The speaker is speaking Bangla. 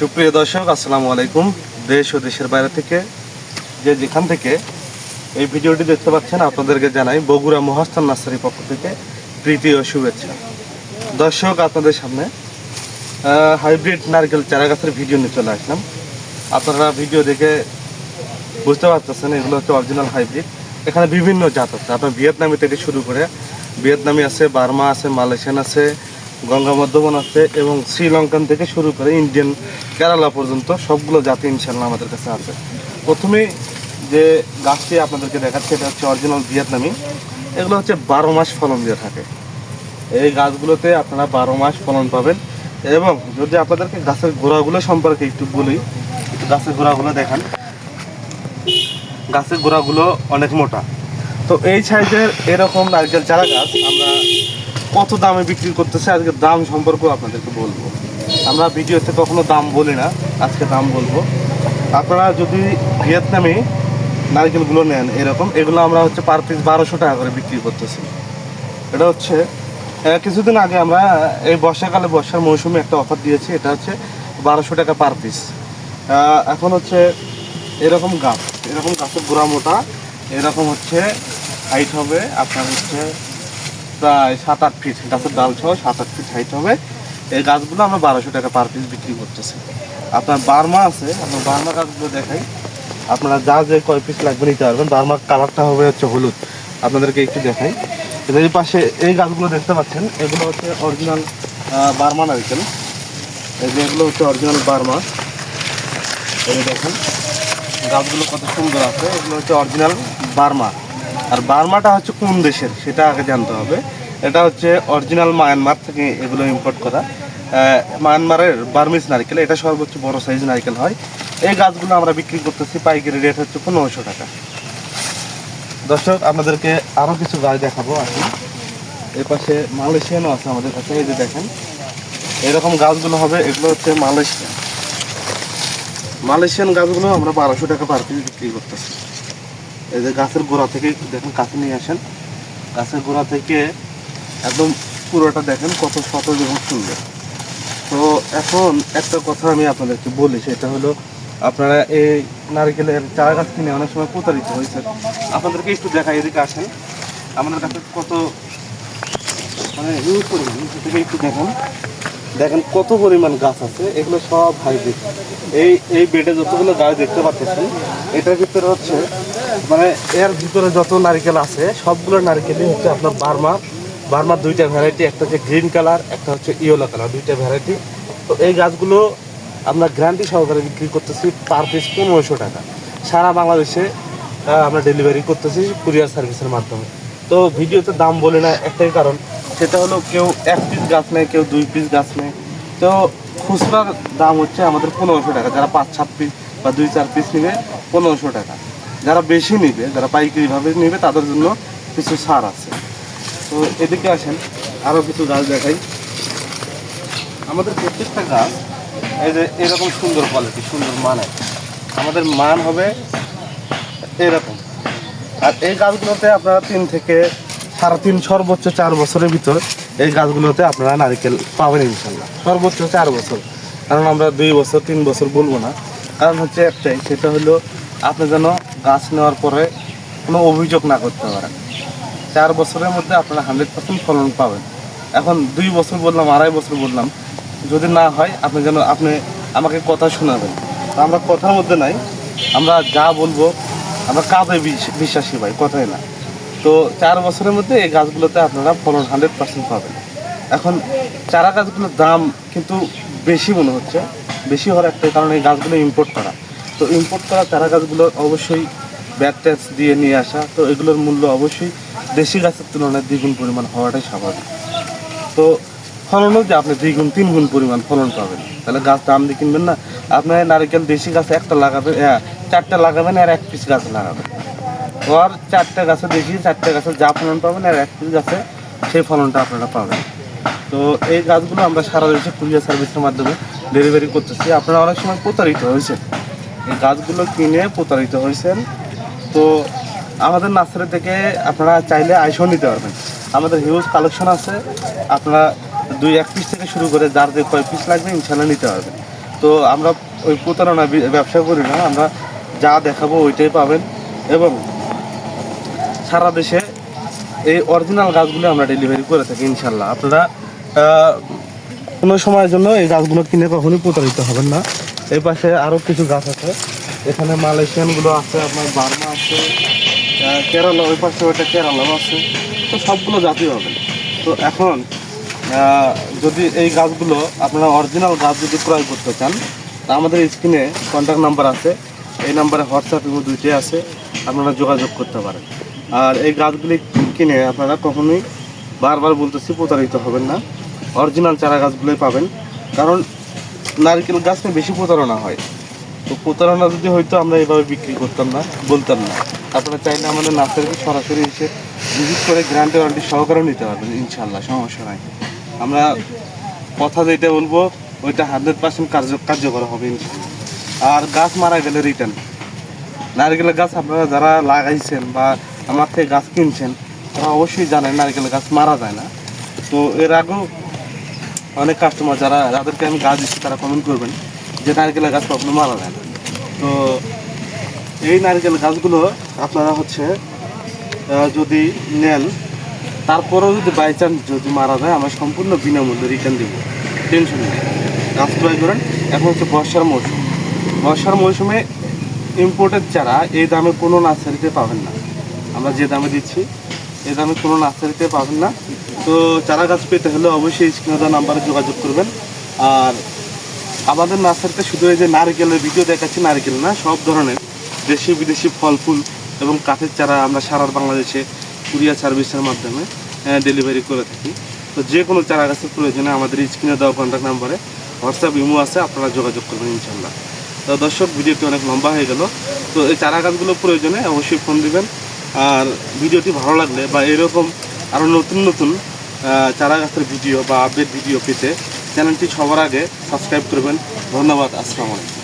সুপ্রিয় দর্শক, আসসালামু আলাইকুম। দেশ ও দেশের বাইরে থেকে যে যেখান থেকে এই ভিডিওটি দেখতে পাচ্ছেন, আপনাদেরকে জানাই বগুড়া মহাস্থান নার্সারির পক্ষ থেকে প্রীতি ও শুভেচ্ছা। দর্শক, আপনাদের সামনে হাইব্রিড নারকেল চারা গাছের ভিডিও নিয়ে চলে আসলাম। আপনারা ভিডিও দেখে বুঝতে পারতেছেন, এগুলো হচ্ছে অরিজিনাল হাইব্রিড। এখানে বিভিন্ন জাত আছে। আপনার ভিয়েতনামি থেকে শুরু করে, ভিয়েতনামি আছে, বার্মা আছে, মালয়েশিয়ান আছে গঙ্গা মধ্যমন আছে এবং শ্রীলঙ্কান থেকে শুরু করে ইন্ডিয়ান কেরালা পর্যন্ত সবগুলো জাতি ইনশাল্লাহ আমাদের কাছে আছে। প্রথমে যে গাছটি আপনাদেরকে দেখাচ্ছে, এটা হচ্ছে অরিজিনাল ভিয়েতনামি। এগুলো হচ্ছে বারো মাস ফলন দিয়ে থাকে। এই গাছগুলোতে আপনারা বারো মাস ফলন পাবেন এবং যদি আপনাদেরকে গাছের গোড়াগুলো সম্পর্কে একটু বলি গাছের গোড়াগুলো দেখান। গাছের গোড়াগুলো অনেক মোটা। তো এই সাইজের এরকম নারকেল চারা গাছ আমরা কত দামে বিক্রি করতেছে, আজকে দাম সম্পর্কেও আপনাদেরকে বলব। আমরা ভিডিওতে কখনো দাম বলি না, আজকে দাম বলব। আপনারা যদি ভিয়েতনামি নারকেলগুলো নেন এরকম, এগুলো আমরা হচ্ছে পার পিস বারোশো টাকা করে বিক্রি করতেছি। এটা হচ্ছে কিছুদিন আগে আমরা এই বর্ষাকালে বর্ষার মৌসুমে একটা অফার দিয়েছি, এটা হচ্ছে বারোশো টাকা পার পিস এখন হচ্ছে এরকম গাছ, এরকম গাছের গোড়া মোটা, এরকম হচ্ছে হাইট হবে আপনার হচ্ছে প্রায় সাত, আট ফিট গাছের ডাল সহ সাত, আট ফিট হাইট হবে। এই গাছগুলো আমরা বারোশো টাকা পার পিস বিক্রি করতেছি। আপনার বার্মা আছে আপনার বার্মা গাছগুলো দেখাই। আপনারা যা যে কয় পিস লাগবে নিতে পারবেন। বার্মার কালারটা হবে হচ্ছে হলুদ। আপনাদেরকে একটু দেখাই। এদের পাশে এই গাছগুলো দেখতে পাচ্ছেন। এগুলো হচ্ছে অরিজিনাল বার্মা নারকেল। এই যে এগুলো হচ্ছে অরিজিনাল বার্মা। এই দেখেন, গাছগুলো কত সুন্দর আছে। এগুলো হচ্ছে অরিজিনাল বার্মা। আর বার্মাটা হচ্ছে কোন দেশের, সেটা আগে জানতে হবে। এটা হচ্ছে অরিজিনাল মায়ানমার থেকে এগুলো ইম্পোর্ট করা। মায়ানমারের বার্মিস নারকেল, এটা সর্বোচ্চ বড় সাইজ নারকেল হয়। এই গাছগুলো আমরা বিক্রি করতেছি, পাইকারি রেট হচ্ছে পনেরোশো টাকা। দর্শক, আপনাদেরকে আরও কিছু গাছ দেখাবো আসুন এর পাশে মালয়েশিয়ানও আছে আমাদের কাছে, এই যে দেখেন। এরকম গাছগুলো হবে, এগুলো হচ্ছে মালয়েশিয়ান মালয়েশিয়ান গাছগুলো আমরা বারোশো টাকা পার কেজি বিক্রি করতেছি। এই যে গাছের গোড়া থেকে দেখেন কাছে নিয়ে আসেন। গাছের গোড়া থেকে একদম পুরোটা দেখেন কত সতেজ এবং সুন্দর। তো এখন একটা কথা আমি আপনাদেরকে বলি, সেটা হলো আপনারা এই নারকেলের চারা গাছ কিনে অনেক সময় প্রতারিত হয়েছে আপনাদেরকে একটু দেখাই এদিকে আসেন। আমাদের কাছে কত মানে ইউজ পরিমাণ থেকে একটু দেখেন। দেখেন কত পরিমাণ গাছ আছে, এগুলো সব হাইব্রিড। এই এই বেডে যতগুলো গাছ দেখতে পাচ্ছেন, এটার ভিতরে হচ্ছে মানে এর ভিতরে যত নারকেল আছে, সবগুলো নারকেলই হচ্ছে আপনার বার্মা। বার্মার দুইটা ভ্যারাইটি একটা হচ্ছে গ্রিন কালার একটা হচ্ছে ইয়েলো কালার দুইটা ভ্যারাইটি তো এই গাছগুলো আমরা গ্যারান্টি সহকারে বিক্রি করতেছি পার পিস পনেরোশো টাকা। সারা বাংলাদেশে আমরা ডেলিভারি করতেছি কুরিয়ার সার্ভিসের মাধ্যমে। তো ভিডিওতে দাম বলে না, একটাই কারণ, সেটা হলো কেউ এক পিস গাছ নেয়, কেউ দুই পিস গাছ নেয়। তো খুচরার দাম হচ্ছে আমাদের পনেরোশো টাকা, যারা পাঁচ, সাত পিস বা দুই, চার পিস নেবে পনেরোশো টাকা। যারা বেশি নিবে, যারা পাইকারিভাবে নেবে, তাদের জন্য কিছু ছাড় আছে। তো এদিকে আসেন, আরও কিছু গাছ দেখাই। আমাদের প্রত্যেকটা গাছ, এই যে এরকম সুন্দর কোয়ালিটি সুন্দর মানের আমাদের মান হবে এরকম। আর এই গাছগুলোতে আপনারা তিন থেকে সাড়ে তিন, সর্বোচ্চ চার বছরের ভিতর এই গাছগুলোতে আপনারা নারকেল পাবেন ইনশাল্লাহ। সর্বোচ্চ চার বছর। কারণ আমরা দুই বছর, তিন বছর বলব না। কারণ হচ্ছে একটাই, সেটা হলো আপনি যেন গাছ নেওয়ার পরে কোনো অভিযোগ না করতে পারেন। চার বছরের মধ্যে আপনারা হান্ড্রেড পার্সেন্ট ফলন পাবেন। এখন দুই বছর বললাম, আড়াই বছর বললাম। যদি না হয়, আপনি যেন, আপনি আমাকে কথা শোনাবেন। আমরা কথার মধ্যে নাই। আমরা যা বলব, আমরা কাজে বিশ্বাসী ভাই, কথাই না। তো চার বছরের মধ্যে এই গাছগুলোতে আপনারা ফলন হান্ড্রেড পার্সেন্ট পাবেন। এখন চারা গাছগুলোর দাম কিন্তু বেশি মনে হচ্ছে। বেশি হওয়ার একটা কারণ এই গাছগুলো ইম্পোর্ট করা। তো ইম্পোর্ট করা চারা গাছগুলো অবশ্যই ব্যাক ট্যাক্স দিয়ে নিয়ে আসা তো এগুলোর মূল্য অবশ্যই দেশি গাছের তুলনায় দ্বিগুণ পরিমাণ হওয়াটাই স্বাভাবিক। তো ফলনও যে আপনি দ্বিগুণ তিন গুণ পরিমাণ ফলন পাবেন। তাহলে গাছ দাম দিয়ে কিনবেন না আপনার নারিকেল দেশি গাছে একটা লাগাবেন হ্যাঁ, চারটা লাগাবেন আর এক পিস গাছ লাগাবেন। আর চারটা গাছে দেখি চারটা গাছে যা ফলন পাবেন আর এক পিস গাছে সেই ফলনটা আপনারা পাবেন। তো এই গাছগুলো আমরা সারা দেশে কুরিয়ার সার্ভিসের মাধ্যমে ডেলিভারি করতেছি। আপনারা অনেক সময় প্রতারিত হয়েছেন। গাছগুলো কিনে প্রতারিত হয়েছেন। তো আমাদের নার্সারি থেকে আপনারা চাইলে আইসও নিতে পারবেন। আমাদের হিউজ কালেকশন আছে। আপনারা দুই এক পিস থেকে শুরু করে যার যে কয় পিস লাগবে ইনশাল্লাহ নিতে পারবেন। তো আমরা ওই প্রতারণা ব্যবসা করি না, আমরা যা দেখাবো ওইটাই পাবেন এবং সারা দেশে এই অরিজিনাল গাছগুলো আমরা ডেলিভারি করে থাকি ইনশাল্লাহ। আপনারা কোনো সময়ের জন্য এই গাছগুলো কিনে কখনোই প্রতারিত হবেন না। এই পাশে আরও কিছু গাছ আছে। এখানে মালয়েশিয়ানগুলো আছে, আপনার বার্মা আছে কেরালা ওই পাশে ওইটা কেরালাও আছে। তো সবগুলো জাতি হবে। তো এখন যদি এই গাছগুলো আপনারা অরিজিনাল গাছ যদি ক্রয় করতে চান, তা আমাদের স্ক্রিনে কন্ট্যাক্ট নাম্বার আছে। এই নাম্বারে হোয়াটসঅ্যাপ এবং দুইটাই আছে, আপনারা যোগাযোগ করতে পারেন। আর এই গাছগুলি কিনে আপনারা কখনোই বারবার বলতেছি প্রতারিত হবেন না। অরিজিনাল চারা গাছগুলোই পাবেন। কারণ নারকেল গাছ নিয়ে বেশি প্রতারণা হয়। তো প্রতারণা যদি হয়তো আমরা এভাবে বিক্রি করতাম না, বলতাম না। আপনারা চাইলে আমাদের নার্সারিকে সরাসরি এসে ভিজিট করে গ্রান্টি ওয়ারেন্টি সহকারেও নিতে পারবেন ইনশাল্লাহ সমস্যা নাই। আমরা কথা যেটা বলব, ওইটা হান্ড্রেড পার্সেন্ট কার্য, কার্যকর হবে আর গাছ মারা গেলে রিটার্ন নারকেলের গাছ আপনারা যারা লাগাইছেন বা আমার থেকে গাছ কিনছেন, তারা অবশ্যই জানেন নারকেলের গাছ মারা যায় না। তো এর আগেও অনেক কাস্টমার যারা, যাদেরকে আমি গাছ দিচ্ছি, তারা কমেন্ট করবেন যে নারকেলের গাছ কখনো মারা যায় না। তো এই নারকেল গাছগুলো আপনারা হচ্ছে যদি নেন, তারপরেও যদি বাই চান্স যদি মারা যায়, আমরা সম্পূর্ণ বিনামূল্যে রিটার্ন দেবো। টেনশন নেই। গাছ ক্রয় করেন। এখন হচ্ছে বর্ষার মৌসুম। বর্ষার মৌসুমে ইম্পোর্টেড চারা এই দামে কোনো নার্সারিতে পাবেন না। আমরা যে দামে দিচ্ছি, এই দামে কোনো নার্সারিতে পাবেন না। তো চারা গাছ পেতে হলে অবশ্যই স্ক্রিনে দেওয়া নাম্বারে যোগাযোগ করবেন। আর আমাদের নার্সারিতে শুধু এই যে নারকেলের ভিডিও দেখাচ্ছি, নারকেল না, সব ধরনের দেশি, বিদেশি ফল, ফুল এবং কাঠের চারা আমরা সারা বাংলাদেশে কুরিয়ার সার্ভিসের মাধ্যমে ডেলিভারি করে থাকি। তো যে কোনো চারা গাছের প্রয়োজনে আমাদের স্ক্রিনে দেওয়া কন্ট্যাক্ট নাম্বারে হোয়াটসঅ্যাপ ইমো আছে, আপনারা যোগাযোগ করবেন ইনশাল্লাহ তো দর্শক, ভিডিওটি অনেক লম্বা হয়ে গেল। তো এই চারা গাছগুলো প্রয়োজনে অবশ্যই ফোন দিবেন। আর ভিডিওটি ভালো লাগলে বা এরকম আরও নতুন নতুন চারা গাছের ভিডিও বা আপডেট ভিডিও পেতে চ্যানেলটি সবার আগে সাবস্ক্রাইব করবেন। ধন্যবাদ, আসসালামু আলাইকুম।